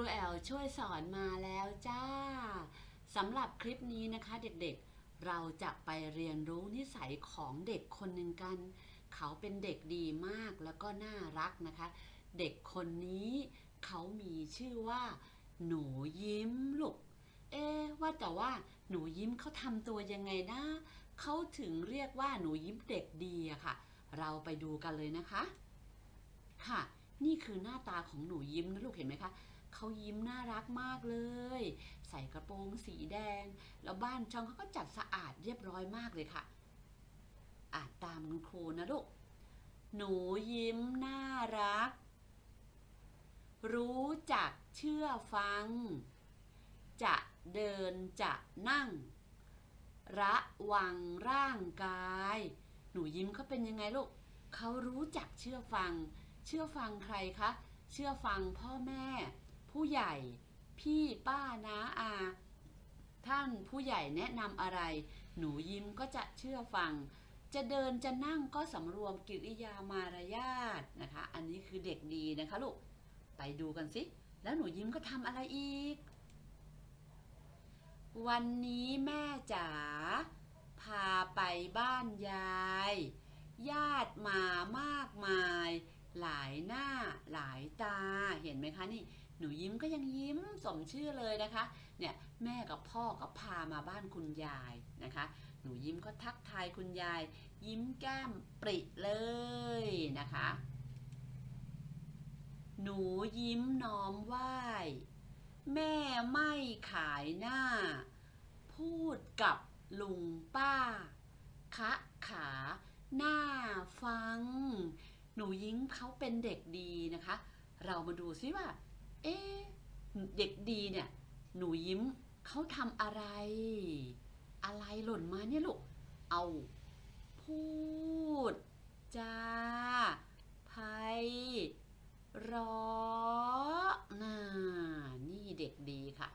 รูแอลช่วยสอนมาแล้วจ้าสำหรับคลิปนี้นะคะเด็กๆ เราจะไปเรียนรู้นิสัยของเด็กคนหนึ่งกัน เขาเป็นเด็กดีมากแล้วก็น่ารักนะคะ เด็กคนนี้เขามีชื่อว่า หนูยิ้มลูก เอ๊ว่าแต่ว่าหนูยิ้มเขาทำตัวยังไงนะเขาถึงเรียกว่าหนูยิ้มเด็กดีอะค่ะ เราไปดูกันเลยนะคะ ค่ะ นี่คือหน้าตาของหนูยิ้มนะลูกเห็นไหมคะ เขายิ้มน่ารักมากเลย ใส่กระโปรงสีแดง แล้วบ้านช่องเขาก็จัดสะอาดเรียบร้อยมากเลยค่ะ อ่านตามคุณครูนะลูก หนูยิ้มน่ารัก รู้จักเชื่อฟัง จะเดินจะนั่ง ระวังร่างกาย หนูยิ้มเขาเป็นยังไงลูกเขารู้จักเชื่อฟัง เชื่อฟังใครคะ เชื่อฟังพ่อแม่ ผู้ใหญ่พี่ป้าน้าอา ท่านผู้ใหญ่แนะนำอะไร หนูยิ้มก็จะเชื่อฟัง จะเดินจะนั่งก็สำรวมกิริยามารยาทนะคะ อันนี้คือเด็กดีนะคะลูก ไปดูกันสิ แล้วหนูยิ้มก็ทำอะไรอีก วันนี้แม่จ๋าพาไปบ้านยาย ญาติมามากมาย หลายหน้าหลายตา เห็นไหมคะนี่ หนูยิ้มก็ยังยิ้มสมชื่อเลยนะคะ เนี่ยแม่กับพ่อก็พามาบ้านคุณยายนะคะ หนูยิ้มก็ทักทายคุณยาย ยิ้มแก้มปริเลยนะคะ หนูยิ้มน้อมไหว้แม่ไม่ขายหน้า พูดกับลุงป้า คะขาหน้าฟัง หนูยิ้มเขาเป็นเด็กดีนะคะ เรามาดูซิว่า เอ๊ะเด็กดีเนี่ย หนูยิ้มเขาทำอะไร อะไรหล่นมาเนี่ยลูก เอา พูด จาไพเราะน่านี่เด็กดีค่ะ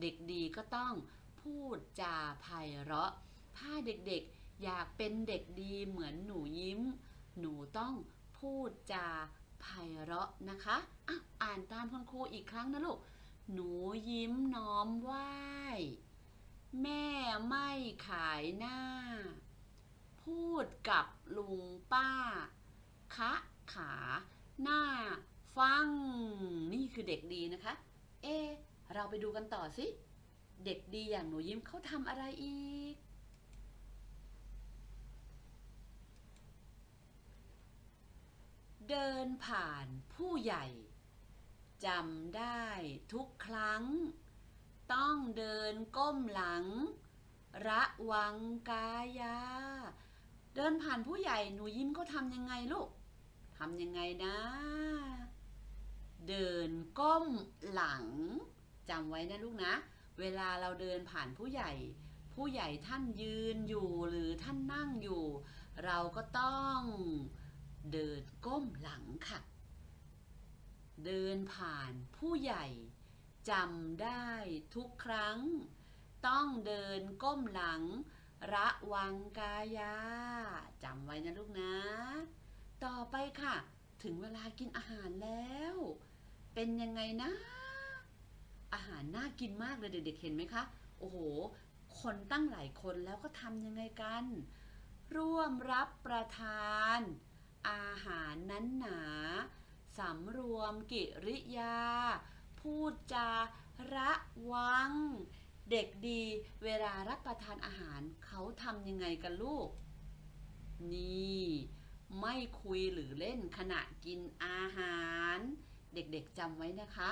เด็กดีก็ต้องพูดจาไพเราะ ถ้าเด็กๆอยากเป็นเด็กดีเหมือนหนูยิ้ม หนูต้องพูดจา ไพเราะนะคะอะอ่านตามคุณครูอีกครั้งนะลูก หนูยิ้มน้อมไหว้ แม่ไม่ขายหน้า พูดกับลุงป้า คะขาหน้า ฟัง นี่คือเด็กดีนะคะ เอ เราไปดูกันต่อสิ เด็กดีอย่างหนูยิ้มเขาทำอะไรอีก เดินผ่านผู้ใหญ่จำได้ทุกครั้ง ต้องเดินก้มหลัง ระวังกายา เดินผ่านผู้ใหญ่หนูยิ้มเขาทำยังไงลูกทำยังไงนะ เดินก้มหลังจำไว้นะลูกนะ เวลาเราเดินผ่านผู้ใหญ่ ผู้ใหญ่ท่านยืนอยู่หรือท่านนั่งอยู่ เราก็ต้อง เดินก้มหลังค่ะ เดินผ่านผู้ใหญ่จำได้ทุกครั้ง ต้องเดินก้มหลัง ระวังกายาจำไว้นะลูกนะ ต่อไปค่ะ ถึงเวลากินอาหารแล้ว เป็นยังไงนะ อาหารน่ากินมากเลยเด็กๆเห็นไหมคะ โอ้โห คนตั้งหลายคนแล้วก็ทำยังไงกัน ร่วมรับประทาน อาหารนั้นหนาสำรวมกิริยา พูดจาระวัง เด็กดีเวลารับประทานอาหารเขาทำยังไงกันลูก นี่ ไม่คุยหรือเล่นขณะกินอาหาร เด็กๆจำไว้นะคะ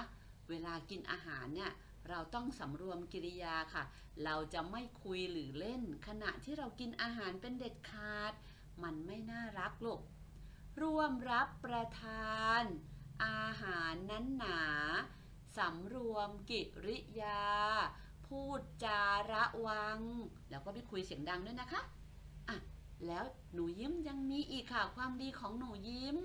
เวลากินอาหารเนี่ยเราต้องสำรวมกิริยาค่ะ เราจะไม่คุยหรือเล่น ขณะที่เรากินอาหารเป็นเด็ดขาด มันไม่น่ารักลูก ร่วมรับประทาน อาหารนั้นหนาสำรวมกิริยา พูดจาระวัง แล้วก็ไม่คุยเสียงดังด้วยนะคะอะแล้วหนูยิ้มยังมีอีกค่ะ ความดีของหนูยิ้ม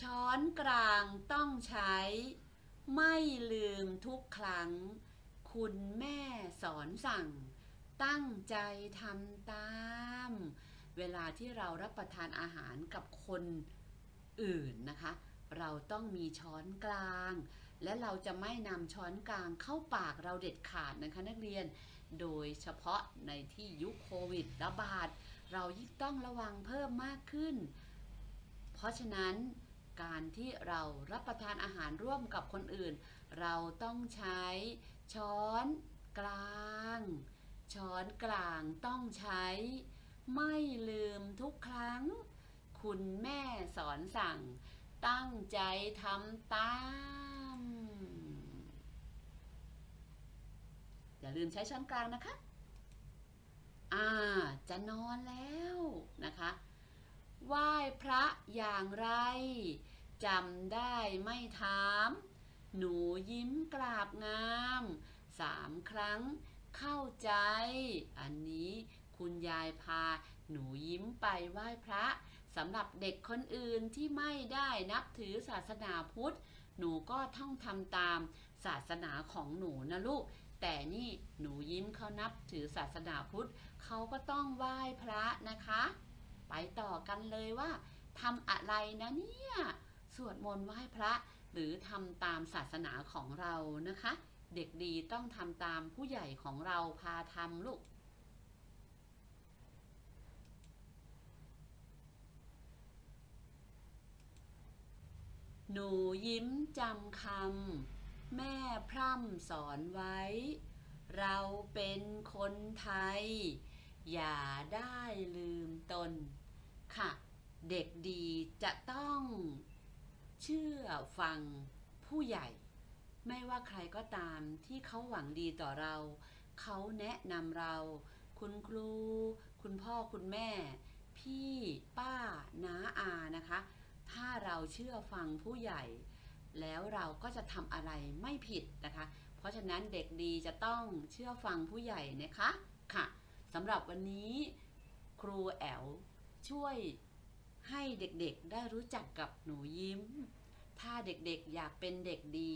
ช้อนกลางต้องใช้ ไม่ลืมทุกครั้ง คุณแม่สอนสั่ง ตั้งใจทำตาม เวลาที่เรารับประทานอาหารกับคนอื่นนะคะ เราต้องมีช้อนกลาง และเราจะไม่นำช้อนกลางเข้าปากเราเด็ดขาดนะคะนักเรียน โดยเฉพาะในที่ยุคโควิดระบาด เรายิ่งต้องระวังเพิ่มมากขึ้น เพราะฉะนั้นการที่เรารับประทานอาหารร่วมกับคนอื่น เราต้องใช้ ช้อนกลาง ช้อนกลางต้องใช้ ไม่ลืมทุกครั้ง คุณแม่สอนสั่ง ตั้งใจทำตาม อย่าลืมใช้ช้อนกลางนะคะ อ่า จะนอนแล้วนะคะไหว้พระอย่างไรจำได้ไม่ถาม หนูยิ้มกราบงามสามครั้งเข้าใจ อันนี้คุณยายพาหนูยิ้มไปไหว้พระสำหรับเด็กคนอื่นที่ไม่ได้นับถือศาสนาพุทธ หนูก็ท่องทำตามศาสนาของหนูนะลูก แต่นี่หนูยิ้มเขานับถือศาสนาพุทธเขาก็ต้องไหว้พระนะคะ ไปต่อกันเลยว่าทำอะไรนะเนี่ย สวดมนต์ไหว้พระ หรือทำตามศาสนาของเรานะคะ เด็กดีต้องทำตามผู้ใหญ่ของเราพาทำลูกหนูยิ้มจำคำแม่พร่ำสอนไว้ เราเป็นคนไทย อย่าได้ลืมตน ค่ะ เด็กดีจะต้อง เชื่อฟังผู้ใหญ่ ไม่ว่าใครก็ตามที่เขาหวังดีต่อเรา เขาแนะนำเรา คุณครู คุณพ่อคุณแม่ พี่ป้าน้าอานะคะ ถ้าเราเชื่อฟังผู้ใหญ่ แล้วเราก็จะทำอะไรไม่ผิดนะคะ เพราะฉะนั้นเด็กดีจะต้องเชื่อฟังผู้ใหญ่นะคะค่ะสำหรับวันนี้ครูแอลช่วย ให้เด็กๆได้รู้จักกับหนูยิ้ม ถ้าเด็กๆอยากเป็นเด็กดี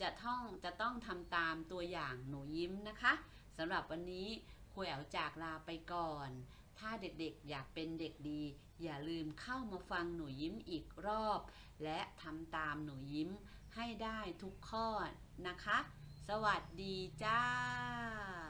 จะต้องจะต้องทำตามตัวอย่างหนูยิ้มนะคะสำหรับวันนี้ครูแอลจากลาไปก่อน ถ้าเด็กๆอยากเป็นเด็กดี อย่าลืมเข้ามาฟังหนูยิ้มอีกรอบ และทำตามหนูยิ้มให้ได้ทุกข้อนะคะ สวัสดีจ้า